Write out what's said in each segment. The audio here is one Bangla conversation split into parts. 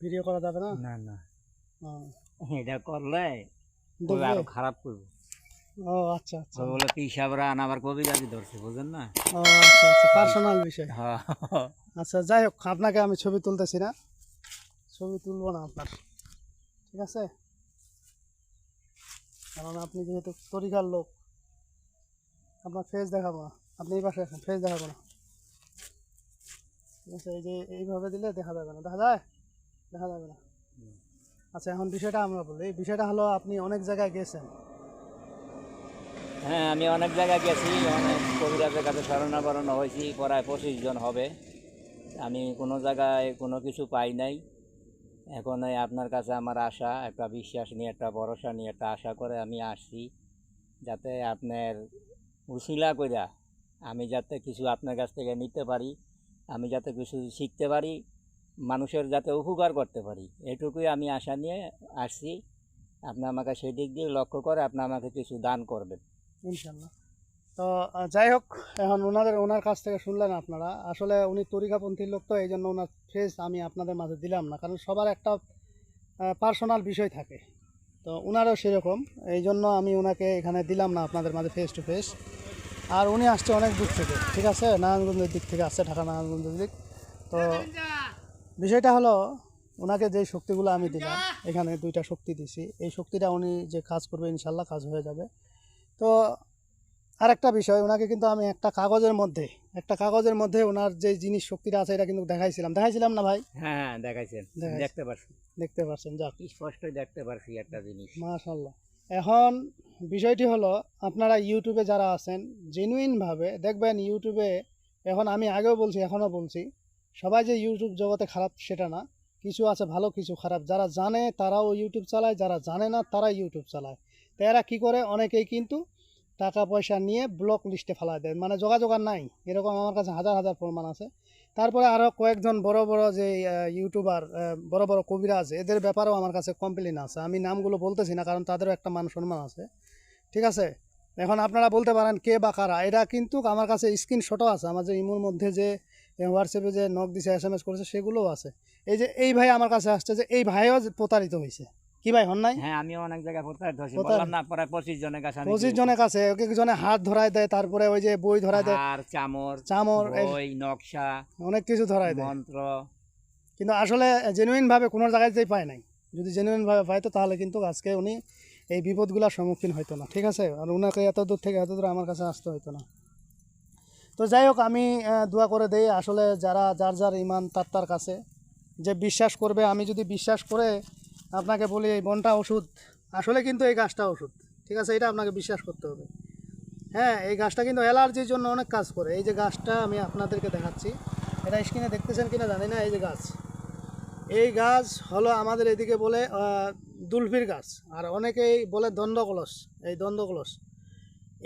ভিডিও করা যাবে না? না না। এটা করলে আরও খারাপ করবে। ও আচ্ছা আচ্ছা। বলে পিসাবরা আনাবার কবিরাজি ধরছে বুঝেন না? ও আচ্ছা আচ্ছা পার্সোনাল বিষয়। আচ্ছা যাই হোক আপনাকে আমি ছবি তুলতেছি না। ছবি তুলবো না আপনার। ঠিক আছে? কারণ আপনি যেহেতু তরিকার লোক আপনার ফেস দেখাবো না। আপনি এই পাশে ফেস দেখাবো না। ঠিক আছে? এই যে এইভাবে দিলে দেখা যাবে না। দেখা যায়? দেখা যাবে না। আচ্ছা এখন বিষয়টা আমরা বলি। এই বিষয়টা হলো আপনি অনেক জায়গায় গেছেন। হ্যাঁ আমি অনেক জায়গায় গেছি। অনেক কবিরাজের কাছে শরণাবরণ হয়েছি। প্রায় পঁচিশ জন হবে। আমি কোনো জায়গায় কোনো কিছু পাই নাই। এখন আপনার কাছে আমার আশা একটা বিশ্বাস নিয়ে একটা ভরসা নিয়ে একটা আশা করে আমি আসছি। যাতে আপনার উশিলা কইরা আমি যাতে কিছু আপনার কাছ থেকে নিতে পারি আমি যাতে কিছু শিখতে পারি মানুষের যাতে উপকার করতে পারি। এটুকুই আমি আশা নিয়ে আসছি। আপনি আমাকে সেই দিক দিয়ে লক্ষ্য করে আপনি আমাকে কিছু দান করবেন। ইনশাল্লাহ তো যাই হোক এখন ওনাদের ওনার কাছ থেকে শুনলেন আপনারা। আসলে উনি তরিকাপন্থীর লোক তো এই জন্য ওনার ফেস আমি আপনাদের মাঝে দিলাম না। কারণ সবার একটা পার্সোনাল বিষয় থাকে। তো ওনারও সেরকম। এই জন্য আমি ওনাকে এখানে দিলাম না আপনাদের মাঝে ফেস টু ফেস আর উনি আসছে অনেক দূর থেকে। ঠিক আছে? নারায়ণগঞ্জের দিক থেকে আসছে ঢাকা নারায়ণগঞ্জের দিক। তো বিষয়টা হলো ওনাকে যে শক্তিগুলো আমি দিলাম এখানে দুইটা শক্তি দিছি। এই শক্তিটা উনি যে কাজ করবে ইনশাল্লাহ কাজ হয়ে যাবে। তো আর একটা বিষয় ওনাকে কিন্তু আমি একটা কাগজের মধ্যে একটা কাগজের মধ্যে ওনার যে জিনিস শক্তিটা আছে এটা কিন্তু দেখাইছিলাম। দেখাইছিলাম না ভাই? হ্যাঁ দেখাইছেন। দেখতে পারছি। দেখতে পারছেন যাক। স্পষ্টই দেখতে পারছি একটা জিনিস। মাশাল্লাহ এখন বিষয়টি হলো আপনারা ইউটিউবে যারা আছেন জেনুইনভাবে দেখবেন ইউটিউবে এখন আমি আগেও বলছি এখনও বলছি সবাই যে ইউটিউব জগতে খারাপ সেটা না। কিছু আছে ভালো কিছু খারাপ। যারা জানে তারাও ইউটিউব চালায় যারা জানে না তারা ইউটিউব চালায়। তো এরা কী করে? অনেকেই কিন্তু টাকা পয়সা নিয়ে ব্লক লিস্টে ফেলা দেয়। মানে যোগাযোগ আর নাই। এরকম আমার কাছে হাজার হাজার প্রমাণ আছে। তারপরে আরও কয়েকজন বড় বড় যে ইউটিউবার আহ, বড় কবিরা আছে এদের ব্যাপারেও আমার কাছে কমপ্লেন আছে। আমি নামগুলো বলতেছি না কারণ তাদেরও একটা মান সম্মান আছে। ঠিক আছে? এখন আপনারা বলতে পারেন কে বা কারা। এটা কিন্তু আমার কাছে স্ক্রিনশটও আছে। আমার যে ইমোর মধ্যে যে হোয়াটসঅ্যাপে যে নক দিছে এস এম এস করেছে সেগুলোও আছে। এই যে এই ভাই আমার কাছে আসছে যে এই ভাইও প্রতারিত হয়েছে কি ভাই হন নাই? হ্যাঁ আমিও অনেক জায়গায় প্রতারিত হয়েছি। বললাম না প্রায় পঁচিশ জনের কাছে আমি পঁচিশ গিয়েছি। জনের কাছে এক একজনে হাত ধরায় দেয় তারপরে ওই যে বই ধরায় দেয়। হার চামর চামর বই নকশা অনেক কিছু ধরায় দেয়। মন্ত্র। কিন্তু আসলে জেনুইনভাবে কোনো জায়গাতেই পায় নাই। যদি জেনুইনভাবে পাইতো তাহলে কিন্তু আজকে উনি এই বিপদগুলোর সম্মুখীন হতো না। ঠিক আছে? আর ওনাকে এত দূর থেকে এত দূর আমার কাছে আসতে হতো না। তো যাই হোক, আমি দোয়া করে দেই আসলে যারা, যার যার ইমান তার তার কাছে। যে বিশ্বাস করবে, আমি যদি বিশ্বাস করে আপনাকে বলি, এই বনটা ওষুধ। আসলে কিন্তু এই গাছটা ওষুধ। ঠিক আছে, এটা আপনাকে বিশ্বাস করতে হবে। হ্যাঁ এই গাছটা কিন্তু অ্যালার্জির জন্য অনেক কাজ করে। এই যে গাছটা আমি আপনাদেরকে দেখাচ্ছি, এটা স্ক্রিনে দেখতেছেন কিনা জানি না, এই যে গাছ। এই গাছ হলো আমাদের এদিকে বলে দুলফির গাছ। আর অনেকেই বলে দণ্ডকলস এই দণ্ডকলস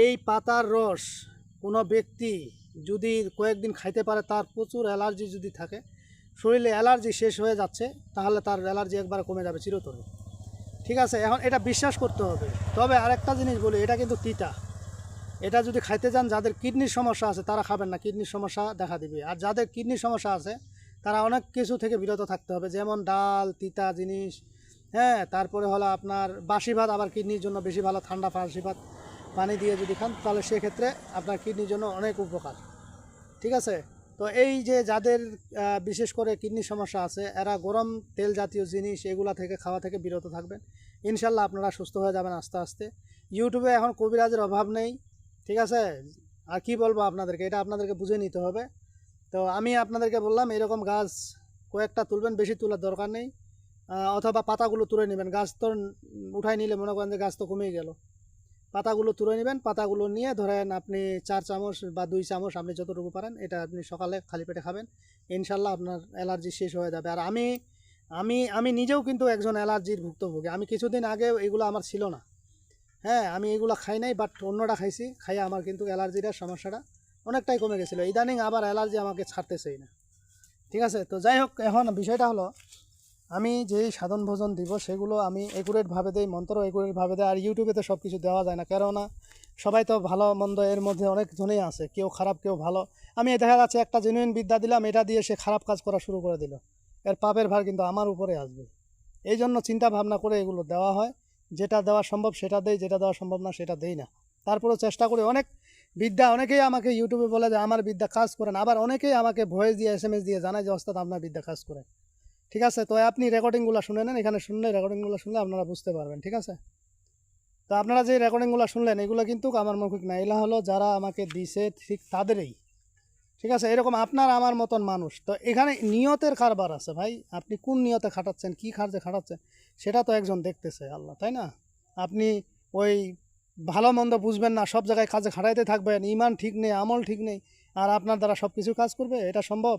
এই পাতার রস কোনো ব্যক্তি যদি কয়েকদিন খাইতে পারে, তার প্রচুর অ্যালার্জি যদি থাকে, শরীরে অ্যালার্জি শেষ হয়ে যাচ্ছে, তাহলে তার অ্যালার্জি একবার কমে যাবে চিরতরে। ঠিক আছে, এখন এটা বিশ্বাস করতে হবে। তবে আরেকটা জিনিস বলি, এটা কিন্তু তিতা। এটা যদি খাইতে যান, যাদের কিডনির সমস্যা আছে, তারা খাবেন না, কিডনির সমস্যা দেখা দিবে। আর যাদের কিডনির সমস্যা আছে, তারা অনেক কিছু থেকে বিরত থাকতে হবে, যেমন ডাল, তিতা জিনিস হ্যাঁ তারপরে হলো আপনার বাসি ভাত, আবার কিডনির জন্য বেশি ভালো ঠান্ডা ফাঁসি ভাত। পানি দিয়ে যদি খান, তাহলে সেক্ষেত্রে আপনার কিডনির জন্য অনেক উপকার। ঠিক আছে? তো এই যে যাদের বিশেষ করে কিডনির সমস্যা আছে, এরা গরম তেল জাতীয় জিনিস এগুলা থেকে, খাওয়া থেকে বিরত থাকবেন। ইনশাল্লাহ আপনারা সুস্থ হয়ে যাবেন আস্তে আস্তে। ইউটিউবে এখন কবিরাজের অভাব নেই, ঠিক আছে? আর কি বলব আপনাদেরকে? এটা আপনাদেরকে বুঝে নিতে হবে। তো আমি আপনাদেরকে বললাম, এরকম গাছ কয়েকটা তুলবেন, বেশি তোলার দরকার নেই। অথবা পাতাগুলো তুলে নেবেন। গাছ তো উঠাই নিলে মনে করেন যে গাছ তো কমেই গেল। পাতাগুলো তুলে নেবেন, পাতাগুলো নিয়ে ধরেন আপনি চার চামচ বা দুই চামচ আপনি যতটুকু পারেন, এটা আপনি সকালে খালি পেটে খাবেন, ইনশাল্লাহ আপনার অ্যালার্জি শেষ হয়ে যাবে। আর আমি আমি আমি নিজেও কিন্তু একজন অ্যালার্জির ভুক্তভোগী। আমি কিছুদিন আগে এগুলো আমার ছিল না। হ্যাঁ আমি এগুলো খাই নাই, বাট অন্যটা খাইছি, খাইয়ে আমার কিন্তু অ্যালার্জিটার সমস্যাটা অনেকটাই কমে গেছিল। ইদানিং আবার অ্যালার্জি আমাকে ছাড়তেছেই না। ঠিক আছে? তো যাই হোক, এখন বিষয়টা হলো আমি যেই সাধন ভোজন দিব, সেগুলো আমি একুরেটভাবে দেই, মন্ত্র একুরেটভাবে দেয় আর ইউটিউবে তো সব কিছু দেওয়া যায় না। কেননা সবাই তো ভালো মন্দ এর মধ্যে অনেক জনেই আছে, কেউ খারাপ, কেউ ভালো। আমি দেখা যাচ্ছে একটা জেনুইন বিদ্যা দিলাম, এটা দিয়ে সে খারাপ কাজ করা শুরু করে দিল। এর পাপের ভার কিন্তু আমার উপরে আসবে। এই জন্য চিন্তা ভাবনা করে এগুলো দেওয়া হয়। যেটা দেওয়া সম্ভব সেটা দেই, যেটা দেওয়া সম্ভব না সেটা দেই না। তারপরেও চেষ্টা করি, অনেক বিদ্যা, অনেকেই আমাকে ইউটিউবে বলে যে, আমার বিদ্যা কাজ করেন আবার অনেকেই আমাকে ভয়েস দিয়ে এস দিয়ে জানায় যে, ওস্তাদ, আপনার বিদ্যা কাজ করে। ঠিক আছে? তো আপনি রেকর্ডিংগুলো শুনে নেন। এখানে শুনলে রেকর্ডিংগুলো শুনলে আপনারা বুঝতে পারবেন, ঠিক আছে? তো আপনারা যে রেকর্ডিংগুলো শুনলেন, এগুলো কিন্তু আমার মৌখিক না। এগুলো হলো যারা আমাকে দিছে ঠিক তাদেরই, ঠিক আছে? এরকম আপনার আমার মতন মানুষ। তো এখানে নিয়তের কারবার আছে ভাই। আপনি কোন নিয়তে খাটাচ্ছেন, কী খার্জে খাটাচ্ছেন, সেটা তো একজন দেখতেছে, আল্লাহ, তাই না? আপনি ওই ভালো মন্দ বুঝবেন না, সব জায়গায় কাজে খাটাইতে থাকবেন ইমান ঠিক নেই, আমল ঠিক নেই, আর আপনার দ্বারা সব কিছু কাজ করবে, এটা সম্ভব?